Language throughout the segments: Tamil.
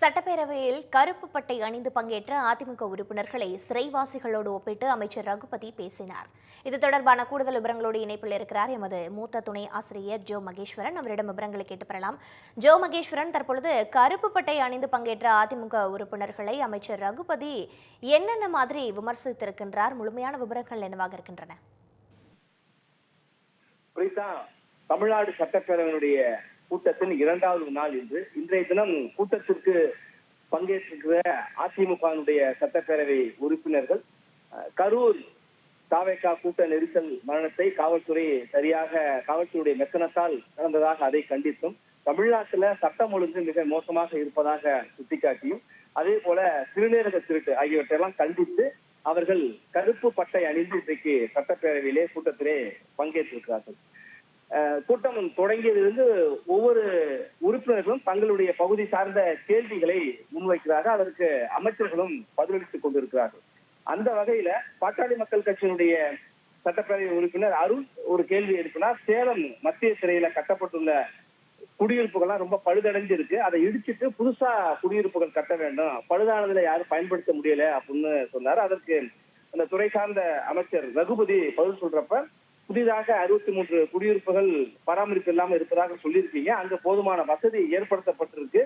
சட்டப்பேரவையில் கருப்பு பட்டை அணிந்து பங்கேற்ற அதிமுக உறுப்பினர்களை சிறைவாசிகளோடு ஒப்பிட்டு அமைச்சர் ரகுபதி பேசினார். இது தொடர்பான கூடுதல் விவரங்களோடு இணைப்பில் இருக்கிறார் எமது மூத்த துணை ஆசிரியர் ஜோ மகேஸ்வரன். அவரிடம் விவரங்களை கேட்டு பெறலாம். ஜோ மகேஸ்வரன் தற்பொழுது கருப்பு பட்டை அணிந்து பங்கேற்ற அதிமுக உறுப்பினர்களை அமைச்சர் ரகுபதி என்னென்ன மாதிரி விமர்சித்திருக்கின்றார்? முழுமையான விவரங்கள் என்னவாக இருக்கின்றன? தமிழ்நாடு சட்டப்பேரவையினுடைய கூட்டத்தின் இரண்டாவது நாள் இன்று. இன்றைய தினம் கூட்டத்திற்கு பங்கேற்றிருக்கிற அதிமுகவினுடைய சட்டப்பேரவை உறுப்பினர்கள் கரூர் தாவேக்கா கூட்ட நெரிசல் மரணத்தை காவல்துறை சரியாக காவல்துறையுடைய மெத்தனத்தால் நடந்ததாக அதை கண்டித்தும் தமிழ்நாட்டுல சட்டம் ஒழுங்கு மிக மோசமாக இருப்பதாக சுட்டிக்காட்டியும் அதே போல சிறுநீரக திருட்டு ஆகியவற்றையெல்லாம் கண்டித்து அவர்கள் கருப்பு பட்டை அணிந்து இன்றைக்கு சட்டப்பேரவையிலே கூட்டத்திலே பங்கேற்றிருக்கிறார்கள். கூட்டம் தொடங்கியதிலிருந்து ஒவ்வொரு உறுப்பினர்களும் தங்களுடைய பகுதி சார்ந்த கேள்விகளை முன்வைக்கிறார்கள். அதற்கு அமைச்சர்களும் பதிலளித்துக் கொண்டிருக்கிறார்கள். அந்த வகையில பாட்டாளி மக்கள் கட்சியினுடைய சட்டப்பேரவை உறுப்பினர் அருண் ஒரு கேள்வி எழுப்பினார். சேலம் மத்திய சிறையில கட்டப்பட்டுள்ள குடியிருப்புகள்லாம் ரொம்ப பழுதடைஞ்சு இருக்கு அதை இடிச்சிட்டு புதுசா குடியிருப்புகள் கட்ட வேண்டும். பழுதானதுல யாரும் பயன்படுத்த முடியல அப்படின்னு சொன்னார். அதற்கு அந்த துறை சார்ந்த அமைச்சர் ரகுபதி பதில் சொல்றப்ப புதிதாக அறுபத்தி மூன்று குடியிருப்புகள் பராமரிப்பு இல்லாமல் இருப்பதாக சொல்லியிருக்கீங்க. அங்க போதுமான வசதி ஏற்படுத்தப்பட்டிருக்கு.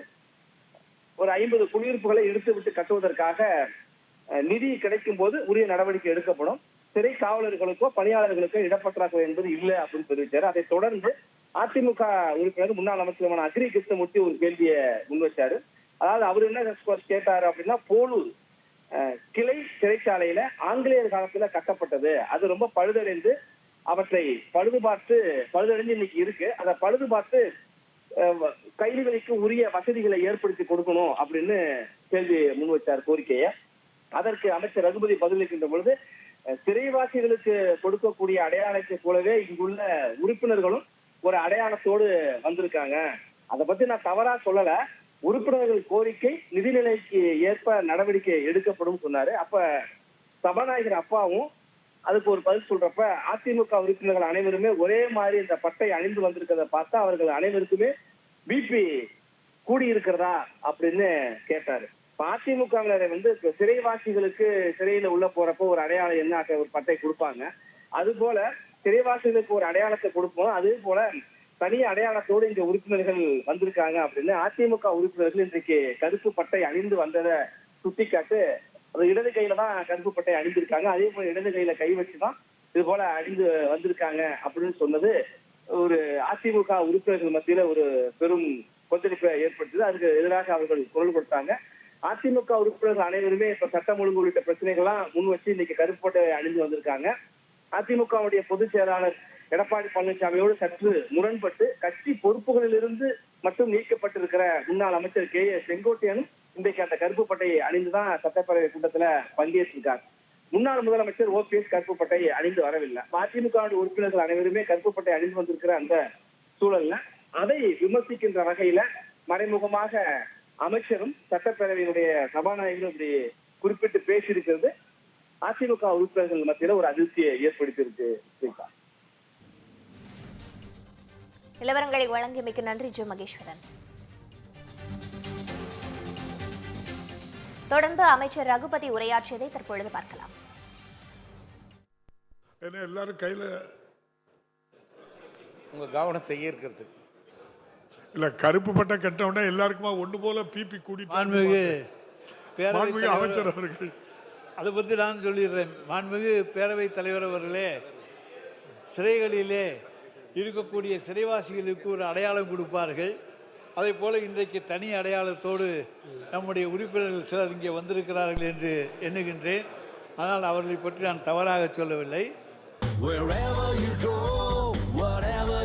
ஒரு ஐம்பது குடியிருப்புகளை எடுத்துவிட்டு கட்டுவதற்காக நிதி கிடைக்கும் போது உரிய நடவடிக்கை எடுக்கப்படும். சிறை காவலர்களுக்கோ பணியாளர்களுக்கோ இடப்பற்றாக்குறை என்பது இல்லை அப்படின்னு தெரிவித்தார் அதைத் தொடர்ந்து அதிமுக உறுப்பினர் முன்னாள் அமைச்சருமான அக்ரி கிருஷ்ணமூர்த்தி ஒரு கேள்வியை முன்வச்சாரு. அதாவது அவர் என்ன ரெஸ்பான்ஸ் கேட்டாரு அப்படின்னா போலூர் கிளை சிறைச்சாலையில ஆங்கிலேயர் காலத்துல கட்டப்பட்டது. அது ரொம்ப பழுதடைந்து அவற்றை பழுது பார்த்து பழுதடைஞ்சு இன்னைக்கு இருக்கு. அதை பழுது பார்த்து கைதிகளுக்கு உரிய வசதிகளை ஏற்படுத்தி கொடுக்கணும் அப்படின்னு கேள்வி முன் வச்சார் கோரிக்கையை. அதற்கு அமைச்சர் ரகுபதி பதிலளிக்கின்ற பொழுது சிறைவாசிகளுக்கு கொடுக்கக்கூடிய அடையாளத்தை போலவே இங்குள்ள உறுப்பினர்களும் ஒரு அடையாளத்தோடு வந்திருக்காங்க. அதை பத்தி நான் தவறா சொல்லல. உறுப்பினர்கள் கோரிக்கை நிதிநிலைக்கு ஏற்ப நடவடிக்கை எடுக்கப்படும் சொன்னாரு. அப்ப சபாநாயகர் அப்பாவும் அதுக்கு ஒரு பதில் சொல்றப்ப அதிமுக உறுப்பினர்கள் அனைவருமே ஒரே மாதிரி இந்த பட்டை அணிந்து வந்திருக்கிறத பார்த்தா அவர்கள் அனைவருக்குமே பிபி கூடி இருக்கிறதா அப்படின்னு கேட்டாரு. இப்ப அதிமுகவினரை வந்து சிறைவாசிகளுக்கு சிறையில உள்ள போறப்ப ஒரு அடையாளம் என்ன? ஒரு பட்டை கொடுப்பாங்க. அது போல சிறைவாசிகளுக்கு ஒரு அடையாளத்தை கொடுப்போம். அதே போல தனி அடையாளத்தோடு இங்க உறுப்பினர்கள் வந்திருக்காங்க அப்படின்னு அதிமுக உறுப்பினர்கள் இன்றைக்கு கருப்பு பட்டை அணிந்து வந்ததை சுட்டிக்காட்டு அது இடது கையில தான் கருப்பு பட்டை அணிந்திருக்காங்க. அதே போல இடது கையில கை வச்சுதான் இது போல அணிந்து வந்திருக்காங்க அப்படின்னு சொன்னது ஒரு அதிமுக உறுப்பினர்கள் மத்தியில ஒரு பெரும் கொந்தளிப்பை ஏற்படுத்தது அதுக்கு எதிராக அவர்கள் குரல் கொடுத்தாங்க. அதிமுக உறுப்பினர்கள் அனைவருமே இப்ப சட்டம் ஒழுங்கு உள்ளிட்ட பிரச்சனைகள்லாம் முன் வச்சு இன்னைக்கு கருப்பு பட்டை அணிந்து வந்திருக்காங்க. அதிமுகவுடைய பொதுச் செயலாளர் எடப்பாடி பழனிசாமியோடு சற்று முரண்பட்டு கட்சி பொறுப்புகளிலிருந்து மட்டும் நீக்கப்பட்டிருக்கிற முன்னாள் அமைச்சர் கே ஏ செங்கோட்டையனும் இன்றைக்கு அந்த கருப்பு பட்டையை அணிந்துதான் சட்டப்பேரவை கூட்டத்துல பங்கேற்றிருக்கார். முன்னாள் முதலமைச்சர் ஓபிஎஸ் கருப்பு பட்டையை அணிந்து வரவில்லை. அதிமுக உறுப்பினர்கள் அனைவருமே கருப்பு பட்டை அணிந்து வந்திருக்கிற அந்த சூழல்ல அதை விமர்சிக்கின்ற வகையில மறைமுகமாக அமைச்சரும் சட்டப்பேரவையினுடைய சபாநாயகரும் இப்படி குறிப்பிட்டு பேசியிருக்கிறது. அதிமுக உறுப்பினர்கள் மத்தியில ஒரு அதிர்ச்சியை ஏற்படுத்தியிருக்கு ஸ்ரீகா. நிலவரங்களை வழங்கியமைக்கு நன்றி ஜோ மகேஸ்வரன். தொடர்ந்து அமைச்சர் ரகுபதி உரையாற்றியதை தற்பொழுது பார்க்கலாம். ஏன்னா எல்லாரும் கையில் உங்கள் கவனத்தை ஈர்க்கிறதுக்கு. இல்லை கருப்பு பட்டை கட்டவுடனே எல்லாருக்குமா ஒன்று போல பிபி கூட்டிட்டு மாண்புமிகு மாண்புமிகு அமைச்சர் அவர்கள். அதை பற்றி நான் சொல்லிடுறேன். மாண்புமிகு பேரவைத் தலைவர் அவர்களே சிறைகளிலே இருக்கக்கூடிய சிறைவாசிகளுக்கு ஒரு அடையாளம் கொடுப்பார்கள். அதே போல இன்றைக்கு தனி அடையாளத்தோடு நம்முடைய உறுப்பினர்கள் சிலர் இங்கே வந்திருக்கிறார்கள் என்று எண்ணுகின்றேன். ஆனால் அவர்களை பற்றி நான் தவறாக சொல்லவில்லை. Wherever you go, whatever